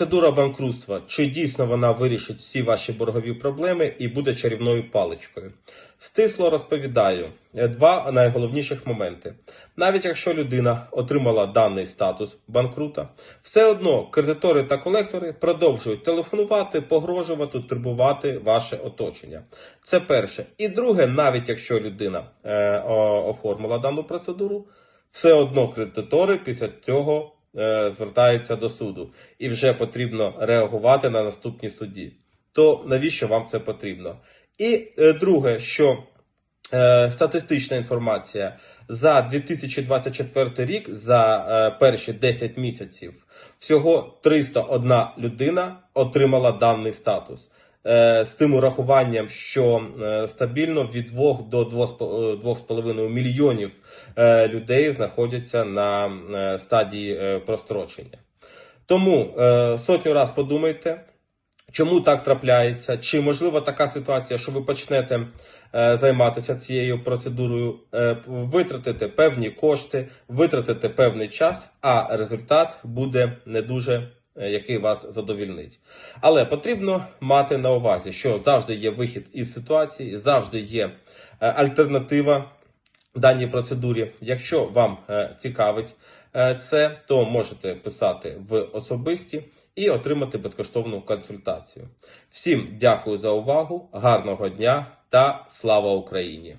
Процедура банкрутства, чи дійсно вона вирішить всі ваші боргові проблеми і буде чарівною паличкою? Стисло розповідаю е, два найголовніших моменти. Навіть якщо людина отримала даний статус банкрута, все одно кредитори та колектори продовжують телефонувати, погрожувати, турбувати ваше оточення. Це перше. І друге, навіть якщо людина е, оформила дану процедуру, все одно кредитори після цього звертаються до суду і вже потрібно реагувати на наступні суді. То навіщо вам це потрібно? І е, друге, що е, статистична інформація за 2024 рік, за е, перші 10 місяців, всього 301 людина отримала даний статус. Е, з тим урахуванням, що е, стабільно від 2 до 2,5 мільйонів е, людей знаходяться на стадії прострочення. Тому сотню раз подумайте, чому так трапляється, чи можлива така ситуація, що ви почнете займатися цією процедурою, витратите певні кошти, витратите певний час, а результат буде не дуже. Е, Який вас задовільнить, але потрібно мати на увазі, що завжди є вихід із ситуації, завжди є е, альтернатива даній процедурі. Якщо вам е, цікавить це, то можете писати в особисті і отримати безкоштовну консультацію. Всім дякую за увагу, гарного дня та слава Україні!